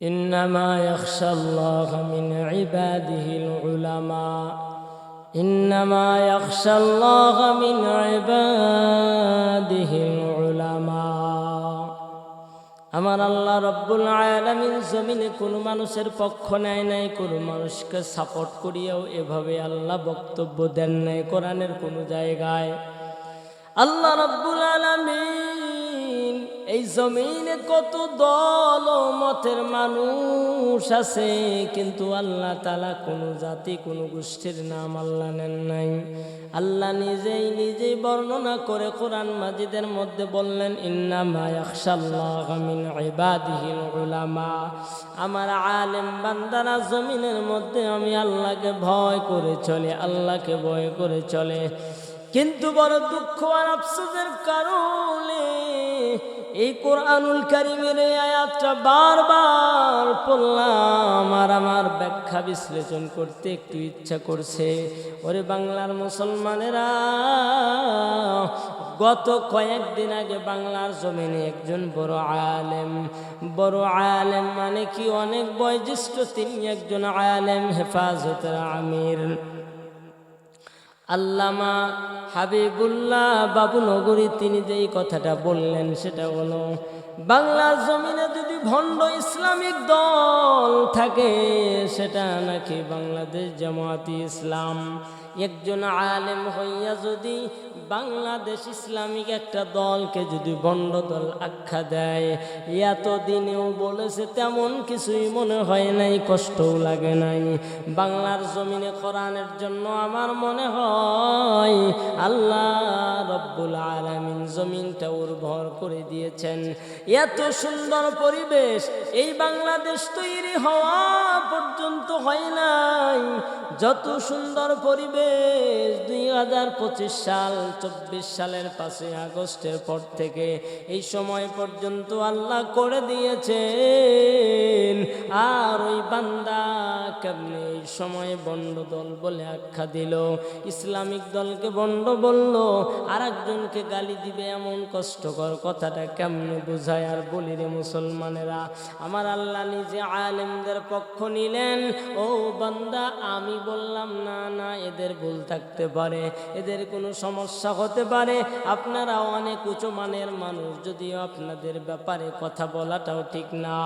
إنما يخشى الله من عباده العلماء إنما يخشى الله من عباده العلماء আমার আল্লাহ রব্বুল আলামিন জমিনে কোনো মানুষের পক্ষ নেয় নাই কোনো মানুষকে সাপোর্ট করিয়াও এভাবে আল্লাহ বক্তব্য দেন নাই কোরআনের কোনো জায়গায় আল্লাহ রব্বুল আলামিন এই জমিনে কত দল মতের মানুষ আছে, কিন্তু আল্লাহ তালা কোনো জাতি, কোনো গোষ্ঠীর নাম আল্লাহ নেন নাই। আল্লাহ নিজেই নিজেই বর্ণনা করে কোরআন মাজিদের মধ্যে বললেন আমার আলেম বান্দারা জমিনের মধ্যে আমি আল্লাহকে ভয় করে চলে, আল্লাহকে ভয় করে চলে। কিন্তু বড় দুঃখ আর আফসোসের কারণে এই কোরআনুল কারিমের এই আয়াতটা বারবার পড়লাম আর আমার ব্যাখ্যা বিশ্লেষণ করতে একটু ইচ্ছা করছে। ওরে বাংলার মুসলমানেরা, গত কয়েকদিন আগে বাংলার জমিনে একজন বড় আলেম বড় আলেম মানে কি অনেক বয়োজ্যেষ্ঠ তিনি একজন আলেম হেফাজতের আমির। আল্লামা হাবিবুল্লাহ বাবু নগরী তিনি যেই কথাটা বললেন সেটা হলো বাংলার জমিনে যদি ভণ্ড ইসলামিক দল থাকে, সেটা নাকি বাংলাদেশ জামায়াতি ইসলাম। একজন আলেম হইয়া যদি বাংলাদেশ ইসলামিক একটা দলকে যদি বন্ড দল আখ্যা দেয়, এতদিনেও বলেছে তেমন কিছুই মনে হয় নাই, কষ্টও লাগে নাই। বাংলার জমিনে কোরআনের জন্য আমার মনে হয় আল্লাহ রব্বুল আলামিন জমিনটা উর্বর করে দিয়েছেন। এত সুন্দর পরিবেশ, এই বাংলাদেশ তৈরি হওয়া পর্যন্ত হয় নাই। যত সুন্দর পরিবেশ দুই হাজার পঁচিশ সাল, চব্বিশ সালের পাঁচই আগস্টের পর থেকে এই সময় পর্যন্ত আল্লাহ করে দিয়েছেন। আর ওই বান্দা কেমনি এই সময় বন্ড দল বলে আখ্যা দিল? ইসলামিক দলকে বন্ড বলল আর একজনকে গালি দিবে এমন কষ্টকর কথাটা কেমনে বোঝায়? আর বলি রে মুসলমানেরা, আমার আল্লাহ নিজে আলেমদের পক্ষ নিলেন। ও বান্দা, আমি বললাম, না না, এদের ভুল থাকতে পারে, এদের কোনো সমস্যা হতে পারে। আপনারা অনেক উঁচু মানের মানুষ, যদিও আপনাদের ব্যাপারে কথা বলাটাও ঠিক না।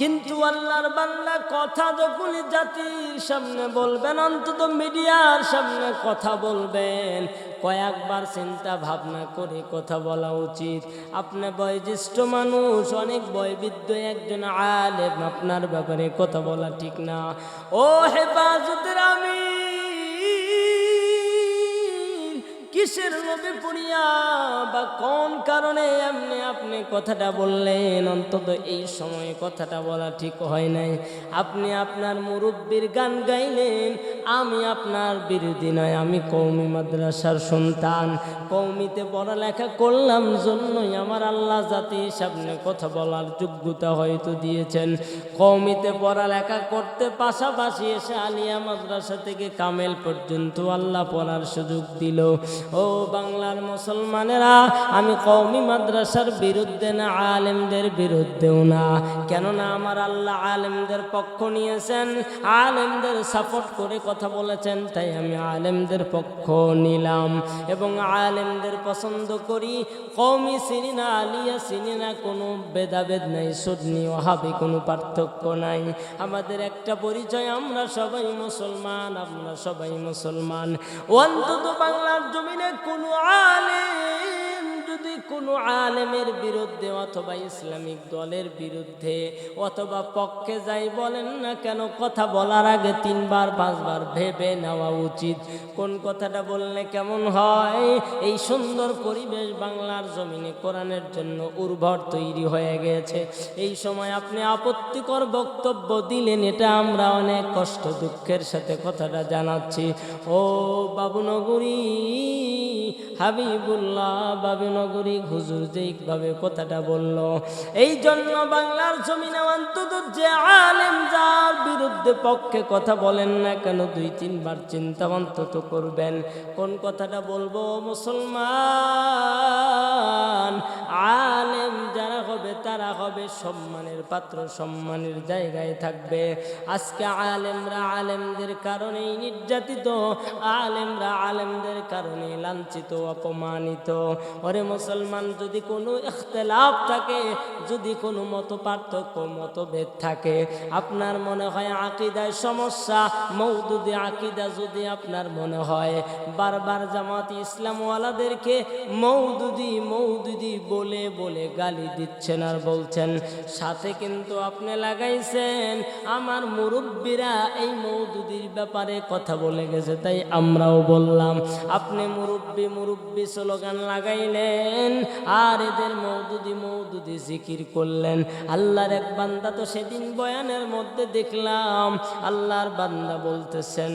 কিন্তু আল্লাহর বান্দা কথা যখনই জাতির সামনে বলবেন, অন্তত মিডিয়ার সামনে কথা বলবেন, কয়েকবার চিন্তা ভাবনা করে কথা বলা উচিত। আপনি বয়োজ্যেষ্ঠ মানুষ অনেক বয়বৃদ্ধ একজন আলেম। আপনার ব্যাপারে কথা বলা ঠিক না। ও হেফাজতের আমি কিসের লোভে পড়িয়া বা কোন কারণে এমনি আপনি কথাটা বললেন, অন্তত এই সময়ে কথাটা বলা ঠিক হয় নাই। আপনি আপনার মুরব্বীর গান গাইলেন, আমি আপনার বিরোধী নয়, আমি কৌমি মাদ্রাসার সন্তান। কৌমিতে পড়ালেখা করলাম জন্যই আমার আল্লাহ জাতির সামনে কথা বলার যোগ্যতা হয়তো দিয়েছেন। কৌমিতে পড়ালেখা করতে পাশাপাশি এসে আলিয়া মাদ্রাসা থেকে কামেল পর্যন্ত আল্লাহ পড়ার সুযোগ দিল। ও বাংলার মুসলমানেরা, আমি কৌমি মাদ্রাসার বিরুদ্ধে না, আলেমদের বিরুদ্ধেও না। কেননা আমার আল্লাহ আলেমদের পক্ষ নিয়েছেন, আলেমদের সাপোর্ট করে কথা বলেছেন, তাই আমি আলেমদের পক্ষ নিলাম। এবং আলেমদের পছন্দ করি কৌমি চিনি না, আলিয়া চিনি না, কোনো ভেদাভেদ নাই সুদনি ওহাবি, কোনো পার্থক্য নাই। আমাদের একটা পরিচয়, আমরা সবাই মুসলমান, আমরা সবাই মুসলমান। অন্তত বাংলার জমিনে কোনো যদি কোনো আলেমের বিরুদ্ধে অথবা ইসলামিক দলের বিরুদ্ধে অথবা পক্ষে যাই বলেন না কেন, কথা বলার আগে তিনবার, পাঁচবার ভেবে নেওয়া উচিত। কোন কথাটা বললে কেমন হয়? এই সুন্দর পরিবেশ বাংলার জমিনে কোরআনের জন্য উর্বর তৈরি হয়ে গেছে। এই সময় আপনি আপত্তিকর বক্তব্য দিলেন, এটা আমরা অনেক কষ্ট, দুঃখের সাথে কথাটা জানাচ্ছি। ও বাবুনগরী হাবিবুল্লাহ বাবুনগরী হুজুর যেইভাবে কথাটা বলল এই জন্য বাংলার জমিনে অন্তত যে আলেম যার বিরুদ্ধে পক্ষে কথা বলেন না কেন, দুই তিনবার চিন্তা অন্তত করবেন। কোন কথাটা বলব, মুসলমান? আলেম যারা হবে, তারা হবে সম্মানের পাত্র, সম্মানের জায়গায় থাকবে। আজকে আলেমরা আলেমদের কারণেই নির্যাতিত, আলেমরা আলেমদের কারণে লাঞ্ছিত, অপমানিত। ওরে মুসলমান, যদি কোনো ইখতলাফ থাকে, যদি কোনো মত পার্থক্য মতভেদ থাকে, আপনার মনে হয় আকিদায় সমস্যা মৌদুদি আকিদা যদি আপনার মনে হয়, বারবার জামাত ইসলামওয়ালাদেরকে মৌদুদি মৌদুদি বলে বলে বলে গালি দিচ্ছেন আর বলছেন, সাথে কিন্তু আপনি লাগাইছেন। আমার মুরব্বীরা এই মৌদুদির ব্যাপারে কথা বলে গেছে, তাই আমরাও বললাম, আপনি মুরব্বী মুরব্বী স্লোগান লাগাইলেন, আর এদের মৌদুদি মৌদুদি জিকির করলেন। আল্লাহর এক বান্দা তো সেদিন বয়ানের মধ্যে দেখলাম, আল্লাহর বান্দা বলতেছেন,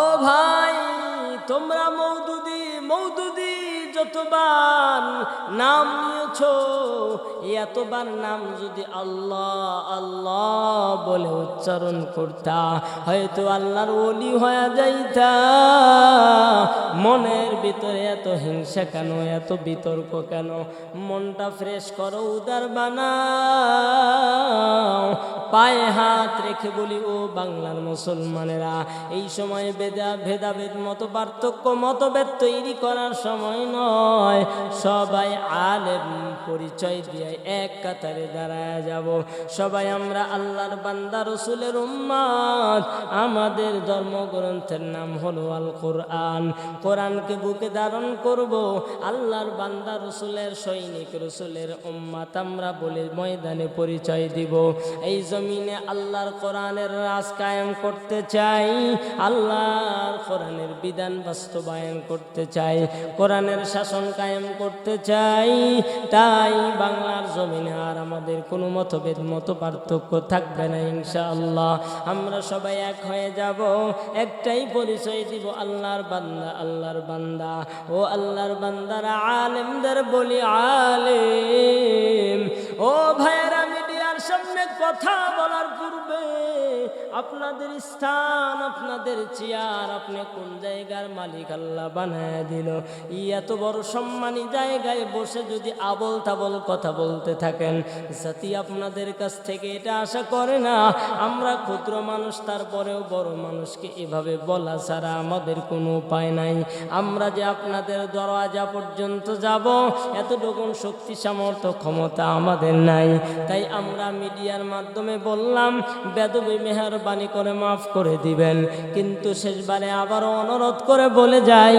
ও ভাই, তোমরা মৌদুদি মৌদুদি যতবার নাম নিয়েছ এতবার নাম যদি আল্লাহ আল্লাহ বলে উচ্চারণ করতা, হয়তো আল্লাহর ওলি হয়ে যাইতা। মনের ভিতরে এত হিংসা কেন, এত বিতর্ক কেন? মনটা ফ্রেশ করো, উদার বানাও। পায়ে হাত রেখে বলি, ও বাংলার মুসলমানেরা, এই সময় বেদা ভেদাভেদ, মতো পার্থক্য, মতভেদ তৈরি করার সময় নয়। সবাই আলেম পরিচয় দিয়ে এক কাতারে দাঁড়ায় যাব। সবাই আমরা আল্লাহর বান্দা, রসুলের উম্মাদ। আমাদের ধর্মগ্রন্থের নাম হলো আল কোরআন কোরআনকে বুকে ধারণ করব। আল্লাহর বান্দা, রসুলের সৈনিক, রসুলের উম্মাত আমরা বলে ময়দানে পরিচয় দিব। এই জমিনে আল্লাহর কোরআনের রাজ কায়েম করতে চাই। আল্লাহর কোরআনের বিধান বাস্তবায়ন করতে চাই। কোরআনের শাসন কায়েম করতে চাই। তাই বাংলার জমিনে আর আমাদের কোনো মতভেদ মত পার্থক্য থাকবে না, ইনশাআল্লাহ। আমরা সবাই এক হয়ে যাব, একটাই পরিচয় দিব, আল্লাহর বান্দা আল্লাহর বান্দা। ও আল্লাহর বান্দারা আলেমদের বলি আলেম। ও ভাইয়েরা কথা বলার পূর্বে আপনাদের স্থান, আপনাদের চেয়ার আপনি কোন জায়গার মালিক আল্লাহ বানায় দিল? এত বড় সম্মানী জায়গায় বসে যদি আবল তাবল কথা বলতে থাকেন, জাতি আপনাদের কাছ থেকে এটা আশা করে না, আমরা ক্ষুদ্র মানুষ, তারপরেও বড় মানুষকে এভাবে বলা ছাড়া আমাদের কোনো উপায় নাই। আমরা যে আপনাদের দরওয়াজা পর্যন্ত যাব এতটুকু শক্তি সামর্থ্য, ক্ষমতা আমাদের নাই। তাই আমরা মিডিয়ার মাধ্যমে বললাম, বেদবি মেহরবানি করে মাফ করে দিবেন। কিন্তু শেষবারে আবারও অনুরোধ করে বলে যাই,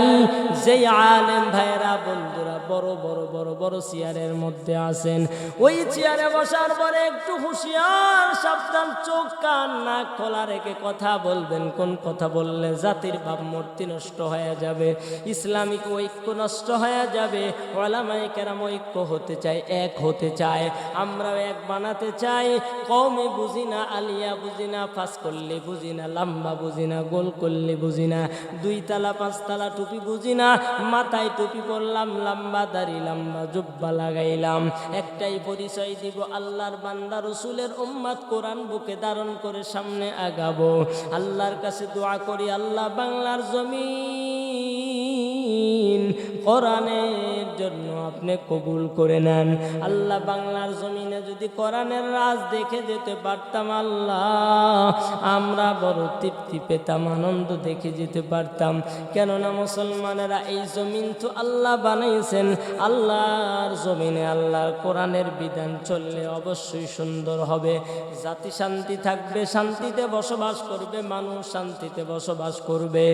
যেই আলেম ভাইয়েরা বন্ধুরা বড় বড় বড় বড় চেয়ারের মধ্যে আছেন। ওই চেয়ারে বসার পরে একটু হুঁশিয়ার, সাবধান, চোখ, কান, নাক খোলা রেখে কথা বলবেন। কোন কথা বললে জাতির ভাব মূর্তি নষ্ট হয়ে যাবে, ইসলামিক ঐক্য নষ্ট হয়ে যাবে ওলামাই কেরাম ঐক্য হতে চায়, এক হতে চায়। আমরাও এক বানাতে চাই কমে বুঝি না, আলিয়া বুঝি না, ফাঁস করলে বুঝি না, লম্বা বুঝি না, গোল করলে বুঝি না, দুই তালা, পাঁচ তালা টুপি বুঝি না, মাথায় টুপি পরলাম, লম্বা দাড়ি লম্বা জুব্বা লাগাইলাম। একটাই পরিচয় দিব, আল্লাহর বান্দা রসুলের উম্মাদ কোরআন বুকে ধারণ করে সামনে আগাবো। আল্লাহর কাছে দোয়া করি, আল্লাহ বাংলার জমিন কোরআনের জন্য আপনি কবুল করে নেন। আল্লাহ বাংলার জমিনে যদি কোরআনের রাজ দেখে যেতে পারতাম আল্লাহ, আমরা বড় তৃপ্তি পেতাম, আনন্দ দেখে যেতে পারতাম। কেননা মুসলমানেরা এই জমিন তো আল্লাহ বানাইছেন। আল্লাহর জমিনে আল্লাহর কোরআনের বিধান চললে অবশ্যই সুন্দর হবে। জাতি শান্তি থাকবে, শান্তিতে বসবাস করবে, মানুষ শান্তিতে বসবাস করবে।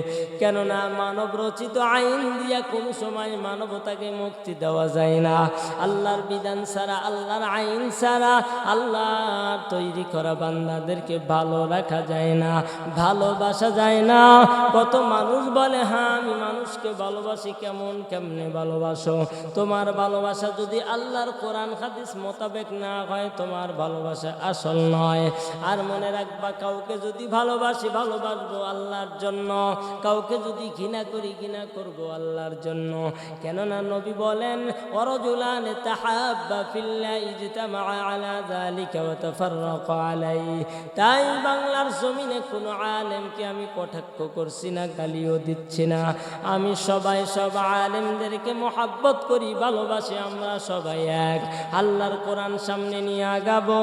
কেননা মানব রচিত আইন দিয়া কোনো সময় মানবতাকে মুক্তি দেওয়া যায় না। আল্লাহর বিধান ছাড়া, আল্লাহর আইন ছাড়া, আল্লাহর তৈরি করা বান্দাদেরকে ভালো রাখা যায় না, ভালোবাসা যায় না। কত মানুষ বলে হ্যাঁ আমি মানুষকে ভালোবাসি, কেমন, কেমনে ভালোবাসো? তোমার ভালোবাসা যদি আল্লাহর কোরআন, হাদিস মোতাবেক না হয়, তোমার ভালোবাসা আসল নয়। আর মনে রাখবা, কাউকে যদি ভালোবাসি, ভালোবাসবো আল্লাহর জন্য। কাউকে যদি ঘৃণা করি, ঘৃণা করব আল্লাহর জন্য। কেননা নবী বলেন, অরজুলান তাহাব্বা ফিল্লাহ ইজতামা আলা যালিকা ওয়া তাফাররাকা আলাইহি। তাই বাংলার জমিনে কোনো আলেমকে আমি কটাক্ষ করছি না, গালিও দিচ্ছি না। আমি সবাই সব আলেমদেরকে মোহাব্বত করি, ভালোবাসি, আমরা সবাই এক। আল্লাহর কোরআন সামনে নিয়ে আগাবো,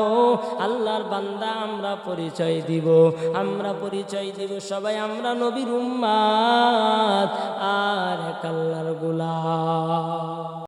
আল্লাহর বান্দা আমরা পরিচয় দিব। আমরা পরিচয় দিব সবাই, আমরা নবীর উম্মাদ। আর কাল্লার গোলা